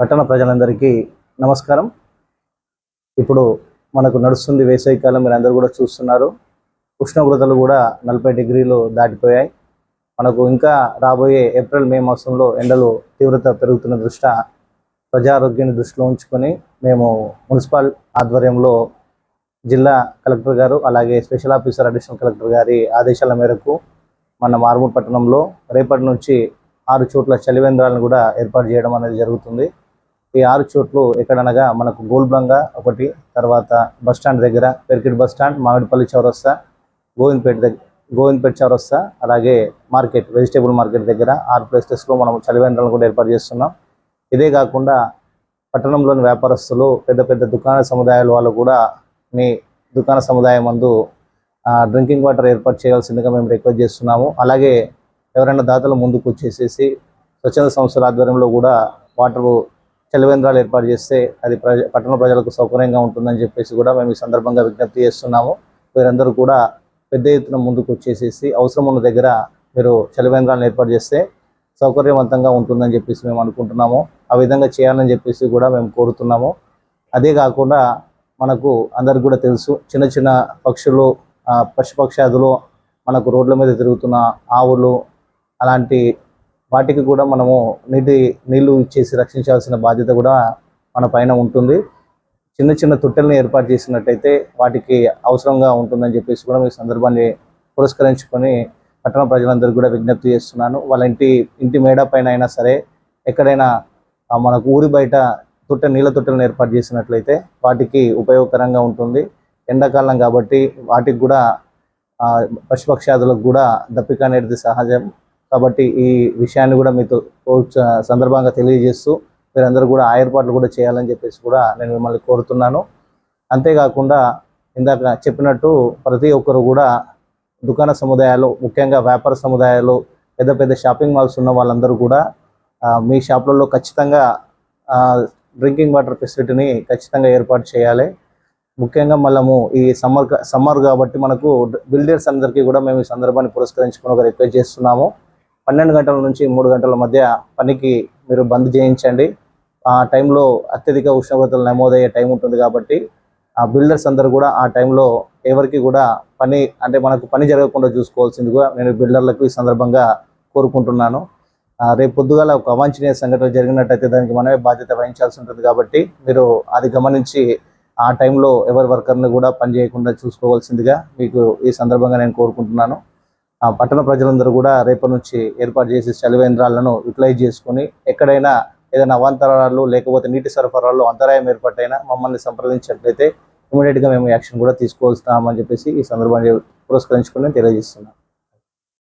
పట్టణ ప్రజలందరికీ నమస్కారం. ఇప్పుడు మనకు నడుస్తుంది వేసవికాలం మీరు అందరూ కూడా చూస్తున్నారు. ఉష్ణోగ్రతలు కూడా నలభై డిగ్రీలు దాటిపోయాయి. మనకు ఇంకా రాబోయే ఏప్రిల్ మే మాసంలో ఎండలు తీవ్రత పెరుగుతున్న దృష్ట్యా ప్రజారోగ్యాన్ని దృష్టిలో ఉంచుకొని మేము మున్సిపల్ ఆధ్వర్యంలో జిల్లా కలెక్టర్ గారు అలాగే స్పెషల్ ఆఫీసర్ అడిషనల్ కలెక్టర్ గారి ఆదేశాల మేరకు మన మార్మూర్ పట్టణంలో రేపటి నుంచి ఆరు చోట్ల చలివేంద్రాలను కూడా ఏర్పాటు చేయడం అనేది జరుగుతుంది. ఈ ఆరు చోట్లు ఎక్కడనగా మనకు గోల్బ్లంగా ఒకటి తర్వాత బస్ స్టాండ్ దగ్గర పెరికిడ్ బస్ స్టాండ్ మామిడిపల్లి చౌరస్తా గోవిందపేట దగ్గర గోవింద్పేట చౌరస్తా అలాగే మార్కెట్ వెజిటేబుల్ మార్కెట్ దగ్గర ఆరు ప్లేసెస్లో మనం చలివేంద్రాలను కూడా ఏర్పాటు చేస్తున్నాం. ఇదే కాకుండా పట్టణంలోని వ్యాపారస్తులు పెద్ద పెద్ద దుకాణ సముదాయాల వాళ్ళు కూడా మీ దుకాణ సముదాయం మందు డ్రింకింగ్ వాటర్ ఏర్పాటు చేయాల్సిందిగా మేము రిక్వెస్ట్ చేస్తున్నాము. అలాగే ఎవరైనా దాతలు ముందుకు వచ్చేసేసి స్వచ్ఛంద సంస్థల ఆధ్వర్యంలో కూడా వాటర్ చలివేంద్రాలు ఏర్పాటు చేస్తే అది ప్రజ పట్టణ ప్రజలకు సౌకర్యంగా ఉంటుందని చెప్పేసి కూడా మేము ఈ సందర్భంగా విజ్ఞప్తి చేస్తున్నాము. మీరందరూ కూడా పెద్ద ఎత్తున ముందుకు వచ్చేసేసి అవసరం ఉన్న దగ్గర మీరు చలివేంద్రాలను ఏర్పాటు చేస్తే సౌకర్యవంతంగా ఉంటుందని చెప్పేసి మేము అనుకుంటున్నాము. ఆ విధంగా చేయాలని చెప్పేసి కూడా మేము కోరుతున్నాము. అదే కాకుండా మనకు అందరికి కూడా తెలుసు చిన్న చిన్న పక్షులు పశుపక్షాదులు మనకు రోడ్ల మీద తిరుగుతున్న ఆవులు అలాంటి వాటికి కూడా మనము నీటి నీళ్ళు ఇచ్చేసి రక్షించాల్సిన బాధ్యత కూడా మన పైన ఉంటుంది. చిన్న చిన్న తొట్టెలను ఏర్పాటు చేసినట్టయితే వాటికి అవసరంగా ఉంటుందని చెప్పేసి కూడా మీ సందర్భాన్ని పురస్కరించుకొని పట్టణ ప్రజలందరికీ కూడా విజ్ఞప్తి చేస్తున్నాను. వాళ్ళ ఇంటి ఇంటి మేడ పైన అయినా సరే ఎక్కడైనా మనకు ఊరి బయట తొట్టె నీళ్ళ తొట్టెలను ఏర్పాటు చేసినట్లయితే వాటికి ఉపయోగకరంగా ఉంటుంది. ఎండాకాలం కాబట్టి వాటికి కూడా పశుపక్షాదులకు కూడా దప్పిక అనేది సహజం. కాబట్టి ఈ విషయాన్ని కూడా మీతో సందర్భంగా తెలియజేస్తూ మీరందరూ కూడా ఆ ఏర్పాట్లు కూడా చేయాలని చెప్పేసి కూడా నేను మిమ్మల్ని కోరుతున్నాను. అంతేకాకుండా ఇందాక చెప్పినట్టు ప్రతి ఒక్కరు కూడా దుకాణ సముదాయాలు ముఖ్యంగా వ్యాపార సముదాయాలు పెద్ద పెద్ద షాపింగ్ మాల్స్ ఉన్న వాళ్ళందరూ కూడా మీ షాపులలో ఖచ్చితంగా డ్రింకింగ్ వాటర్ ఫెసిలిటీని ఖచ్చితంగా ఏర్పాటు చేయాలి. ముఖ్యంగా మనము ఈ సమ్మర్ సమ్మర్ కాబట్టి మనకు బిల్డర్స్ అందరికీ కూడా మేము ఈ సందర్భాన్ని పురస్కరించుకుని ఒక రిక్వెస్ట్ చేస్తున్నాము. పన్నెండు గంటల నుంచి మూడు గంటల మధ్య పనికి మీరు బంద్ చేయించండి. ఆ టైంలో అత్యధిక ఉష్ణోగ్రతలు నమోదయ్యే టైం ఉంటుంది కాబట్టి ఆ బిల్డర్స్ అందరూ కూడా ఆ టైంలో ఎవరికి కూడా పని అంటే మనకు పని జరగకుండా చూసుకోవాల్సిందిగా నేను బిల్డర్లకు ఈ సందర్భంగా కోరుకుంటున్నాను. రేపు పొద్దుగాల ఒక అవాంఛనీయ సంఘటన జరిగినట్టయితే దానికి మనమే బాధ్యత వహించాల్సి ఉంటుంది కాబట్టి మీరు అది గమనించి ఆ టైంలో ఎవరి వర్కర్ని కూడా పని చేయకుండా చూసుకోవాల్సిందిగా మీకు ఈ సందర్భంగా నేను కోరుకుంటున్నాను. పట్టణ ప్రజలందరూ కూడా రేపటి నుంచి ఏర్పాటు చేసే సెలవేంద్రాలను యూటిలైజ్ చేసుకొని ఎక్కడైనా ఏదైనా అవాంతరాలు లేకపోతే నీటి సరఫరాలో అంతరాయం ఏర్పాటైనా మమ్మల్ని సంప్రదించినట్లయితే ఇమీడియట్గా మేము యాక్షన్ కూడా తీసుకోవాల్సినామని చెప్పేసి ఈ సందర్భాన్ని పురస్కరించుకుని తెలియజేస్తున్నాం